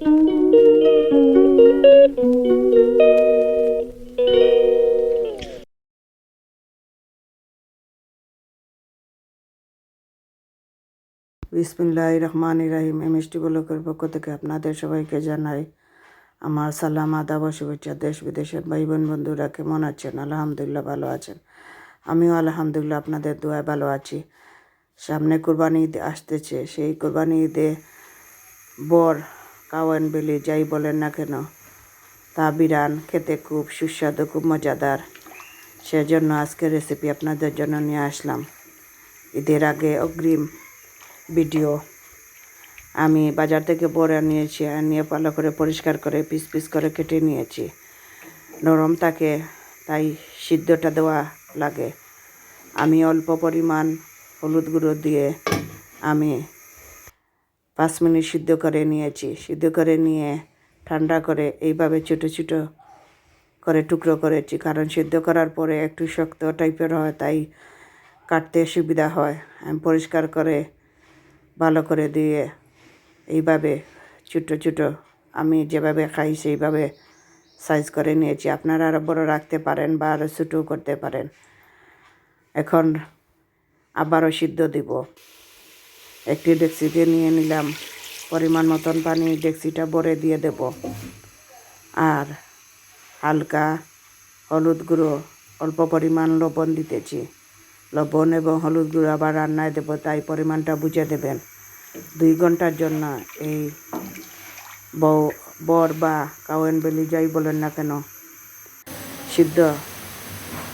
বিসমিল্লাহ রহমান রাহিম। এমএসটি ব্লকের পক্ষ থেকে আপনাদের সবাইকে জানাই আমার সালাম, আদাব শুভেচ্ছা। দেশ বিদেশের ভাই বোন বন্ধুরা কেমন আছেন? আলহামদুলিল্লাহ ভালো আছেন। আমিও আলহামদুলিল্লাহ আপনাদের দোয়ায় ভালো আছি। সামনে কোরবানি ঈদ আসতেছে। সেই কোরবানি ঈদে বর কাওয়ান বেলি যাই বলেন না কেন? তা বিরান খেতে খুব সুস্বাদু, খুব মজাদার। সেজন্য আজকের রেসিপি আপনাদের জন্য নিয়ে আসলাম। ঈদের আগে অগ্রিম ভিডিও। আমি বাজার থেকে বড়া নিয়েছি আর নিয়ে ভালো করে পরিষ্কার করে পিস পিস করে কেটে নিয়েছি। নরম থাকে, তাই সিদ্ধটা দেওয়া লাগে। আমি অল্প পরিমাণ হলুদ গুঁড়ো দিয়ে আমি পাঁচ মিনিট সিদ্ধ করে নিয়েছি, সিদ্ধ করে নিয়ে ঠান্ডা করে এইভাবে ছোটো ছোটো করে টুকরো করেছি। কারণ সিদ্ধ করার পরে একটু শক্ত টাইপের হয়, তাই কাটতে সুবিধা হয়। আমি পরিষ্কার করে, ভালো করে দিয়ে এইভাবে ছোটো ছোটো আমি যেভাবে খাই সেইভাবে সাইজ করে নিয়েছি। আপনারা আরও বড়ো রাখতে পারেন বা আরও ছোটোও করতে পারেন। এখন আবারও সিদ্ধ দিব। একটি ডেক্সিতে নিয়ে নিলাম। পরিমাণ মতন পানি ডেক্সিটা ভরে দিয়ে দেব। আর হালকা হলুদ গুঁড়ো, অল্প পরিমাণ লবণ দিতেছি। লবণ এবং হলুদ গুঁড়ো আবার রান্নায় দেবো, তাই পরিমাণটা বুঝে দেবেন। দুই ঘণ্টার জন্য এই বউ, বর বা কাওয়েন বেলি যাই বলেন না কেন, সিদ্ধ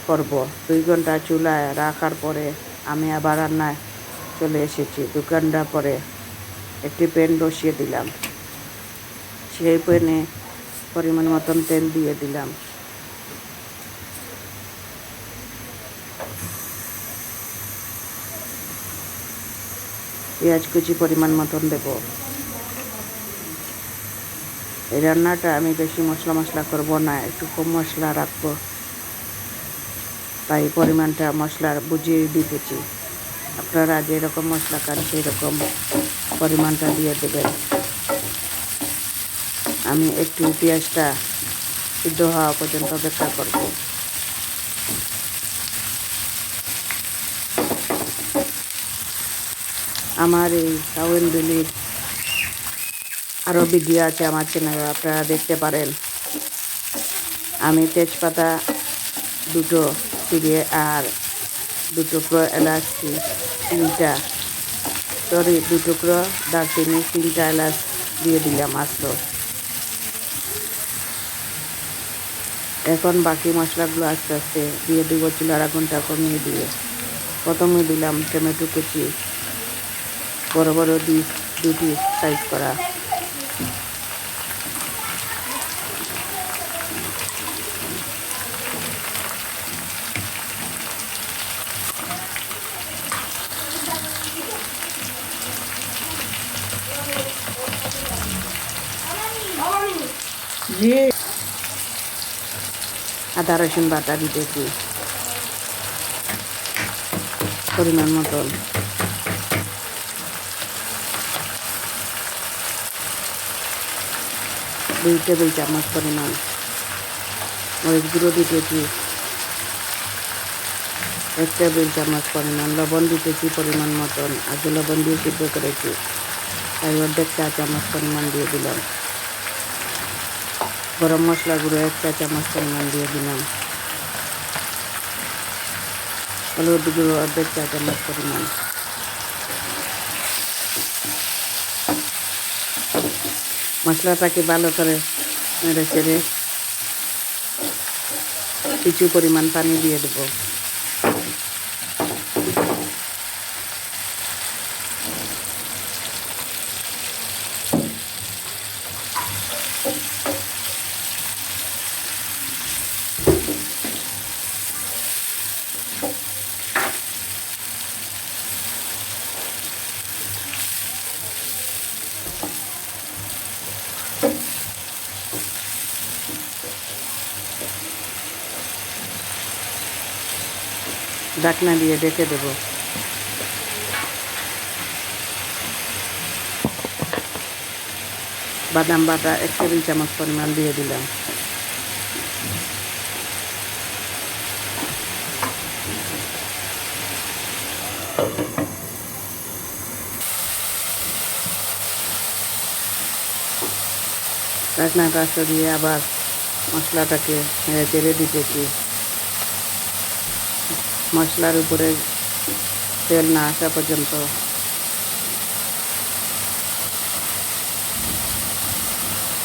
করব। দুই ঘণ্টা চুলায় রাখার পরে আমি আবার রান্নায় চলে এসেছি। দু ঘণ্টা পরে একটি প্যান বসিয়ে দিলাম। সেই প্যানে পরিমাণ মতন তেল দিয়ে দিলাম। পেঁয়াজ কুচি পরিমাণ মতন দেব। এই রান্নাটা আমি বেশি মশলা মশলা করব না, একটু কম মশলা রাখব। তাই পরিমাণটা মশলার বুঝিয়ে দিতেছি। আপনারা যেরকম মশলা খান সেই রকম পরিমাণটা দিয়ে দেবেন। আমি একটু পেঁয়াজটা সিদ্ধ হওয়া পর্যন্ত অপেক্ষা করব। আমার এই কাউন বিলির আরও ভিডিও আছে আমার চ্যানেলে আপনারা দেখতে পারেন। আমি তেজপাতা দুটো চিড়ে আর এলাচি, তিনটা। তিনটা এলাচ দিয়ে দিলাম আস্ত এখন বাকি মশলাগুলো আস্তে আস্তে দিয়ে দিব চুলার আগুনটা কমিয়ে দিয়ে। প্রথমে দিলাম টমেটো কুচি। বড় বড় দুই দুটি সাইজ করা জি। আদা, রসুন বাটা দিতেছি পরিমাণ মতন দুই টেবিল চামচ পরিমাণ মরিচ গুঁড়ো দিতেছি এক টেবিল চামচ পরিমাণ লবণ দিতেছি পরিমাণ মতন। আগে লবণ দিয়ে সিদ্ধ করেছি তাই অর্ধেক চা চামচ পরিমাণ দিয়ে দিলাম। গরম মশলা গুঁড়ো, এক চা চামচ পরিমাণ দিয়ে দিলাম। হলুদ গুঁড়ো, অর্ধেক চা চামচ পরিমাণ। মশলাটাকে ভালো করে নেড়ে চেড়ে কিছু পরিমাণ পানি দিয়ে দেবো। ঢাকনা দিয়ে ডেকে দেব। বাদাম বাটা এক টেবিল চামচ পরিমাণ দিয়ে দিলাম। রান্না কাজটা দিয়ে আবার মশলাটাকে নেড়ে চেড়ে দিতেছি। মশলার উপরে তেল না আসা পর্যন্ত।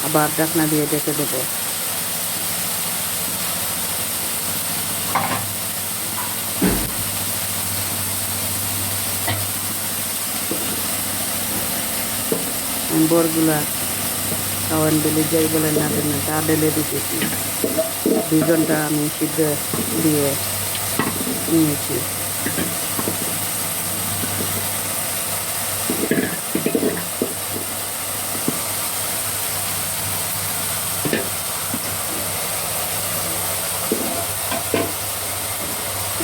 আবার ঢাকনা দিয়ে ডেকে দেবো। বরগুলা খাওয়ান দিলে যাই বলে না তা ঢেলে দিতেছি। দুই ঘণ্টা আমি সিদ্ধ দিয়ে নিয়েছি।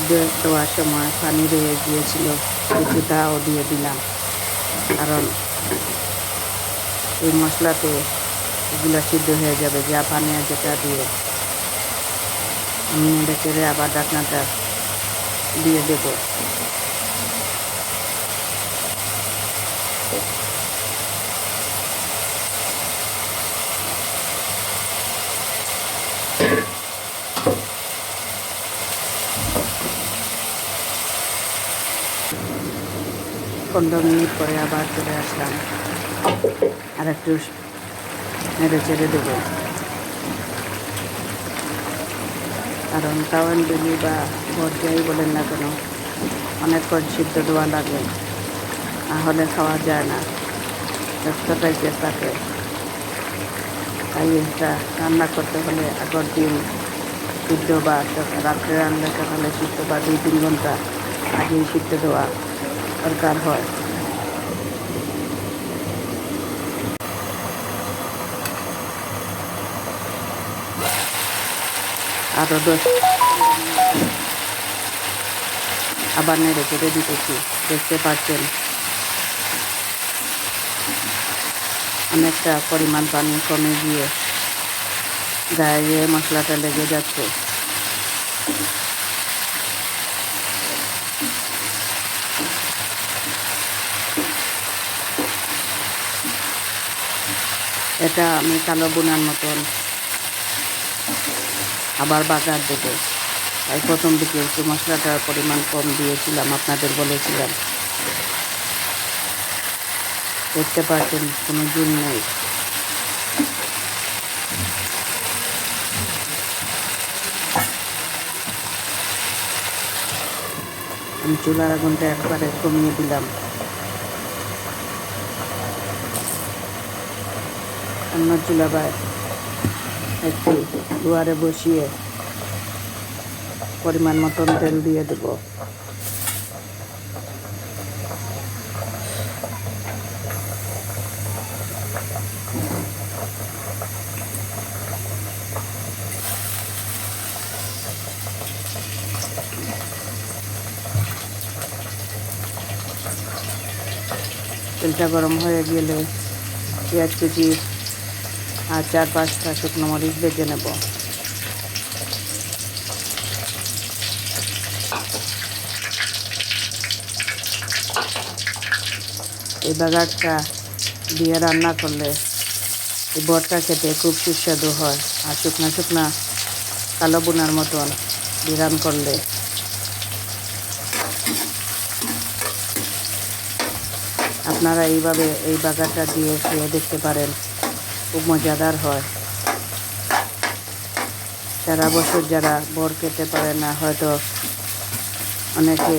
দেওয়ার সময় পানি রয়ে গিয়েছিল, কিছুটাও দিয়ে দিলাম। কারণ এই মশলাতে এগুলো সিদ্ধ হয়ে যাবে যা পানি যেটা দিয়ে। আমি নেড়ে আবার ডাকনাটা দিয়ে দেব। পনেরো মিনিট পরে আবার চলে আসলাম। আর একটু নেড়ে চেড়ে দেবো। কারণ তাওয়ান বিলি বা ভরজাই বলেন না কেন অনেকক্ষণ সিদ্ধ দেওয়া লাগে নাহলে খাওয়া যায় না। ব্যস্ত টাইপের থাকে। তাই এটা রান্না করতে হলে আগর দিন সিদ্ধ বা রাত্রে রান্না সকালে সিদ্ধ বা দুই তিন ঘণ্টা আগেই সিদ্ধ দেওয়া দরকার হয়। আরও দশ আবার নেড়ে চেড়ে দিতেছি। দেখতে পাচ্ছেন? অনেকটা পরিমাণ পানি কমে গিয়ে গায়ে মশলাটা লেগে যাচ্ছে। এটা আমি কালো বোনার মতন আবার বাগার দেবো। তাই প্রথম দিকে একটু মশলাটার পরিমাণ কম দিয়েছিলাম, আপনাদের বলেছিলাম। দেখতে পাচ্ছেন, কোনো জুল নেই। আমি চুলার আগুনটা একবারে কমিয়ে দিলাম। অন্য চুলা বা একটু দুয়ারে বসিয়ে পরিমাণ মতন তেল দিয়ে দেব। তেলটা গরম হয়ে গেলে পেঁয়াজ কুচি আর চার পাঁচটা শুকনো মরিচ বেজে নেব। এই বাগারটা দিয়ে রান্না করলে এই বটটা খেতে খুব সুস্বাদু হয় আর শুকনা শুকনা কালো বোনার মতন বিরান করলে। আপনারা এইভাবে এই বাগারটা দিয়ে খেয়ে দেখতে পারেন। খুব মজাদার হয়। সারা বছর যারা বর খেতে পারে না, হয়তো অনেকে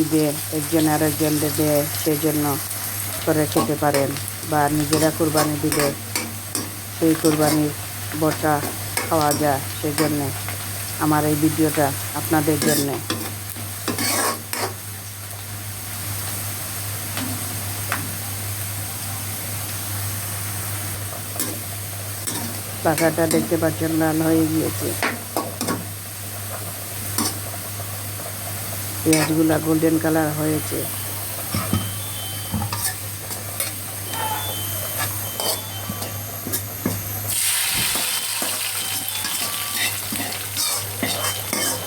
ঈদে একজন আরেকজনকে দেয় সেজন্য করে খেতে পারেন বা নিজেরা কুরবানি দিলে সেই কুরবানির বটা খাওয়া যায় সেজন্যে। আমার এই ভিডিওটা আপনাদের জন্যে। পাখাটা দেখতে পাচ্ছেন, লাল হয়ে গিয়েছে। পেঁয়াজগুলা গোল্ডেন কালার হয়েছে।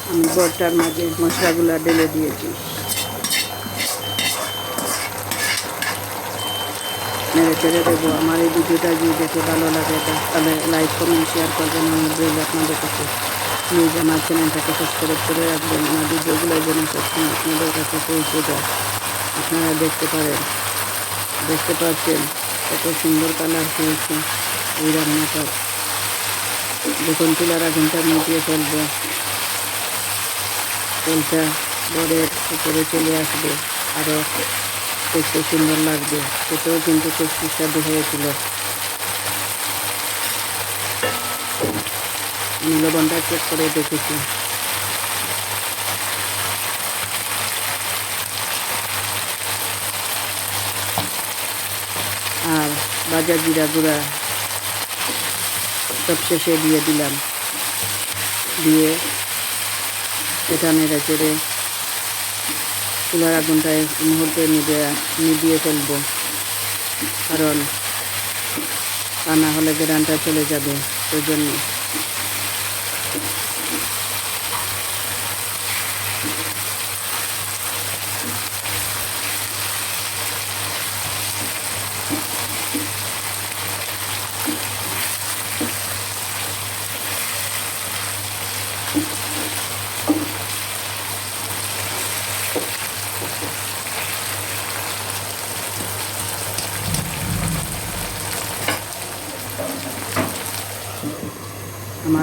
আমি বরটার মাঝে মশলাগুলা ঢেলে দিয়েছি। মেরে ছেড়ে দেবো। আমার এই ভিডিওটা যদি দেখে ভালো লাগে তাহলে লাইক কমেন্ট শেয়ার করবেন। আমি রইল আপনাদের কাছে প্লিজ আমার চ্যানেলটাকে সাবস্ক্রাইব করে রাখবেন। আমার ভিডিওগুলো যেন সবসময় আপনাদের কাছে পৌঁছে যায়। আপনারা দেখতে পারেন, দেখতে পাচ্ছেন কত সুন্দর কালার হয়েছে এই রান্নাটা। যখন চুলার আগুনটা মিটিয়ে ফেলব তেলটা বরের উপরে চলে আসবে। আরও দেখতে সুন্দর লাগবে। সেটাও কিন্তু খুব সুস্বাদু হয়েছিল। লবণটা চেক করে দেখেছি। আর বাজার জিরা গুঁড়া সব শেষে দিয়ে দিলাম। দিয়ে এটা নেড়ে চেড়ে চুলার আগুনটায় মুহূর্তে নিবে নিভিয়ে ফেলব। কারণ তা না হলে গ্রানটা চলে যাবে সেই জন্য।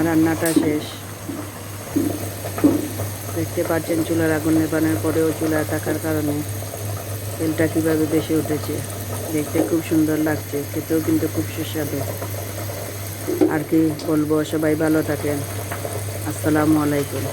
আমার রান্নাটা শেষ। দেখতে পাচ্ছেন চুলার আগুন নেবানোর পরেও চুলা থাকার কারণে তেলটা কীভাবে বেশি উঠেছে। দেখতে খুব সুন্দর লাগছে, খেতেও কিন্তু খুব সুস্বাদু। আর কি বলব, সবাই ভালো থাকেন। আসসালামু আলাইকুম।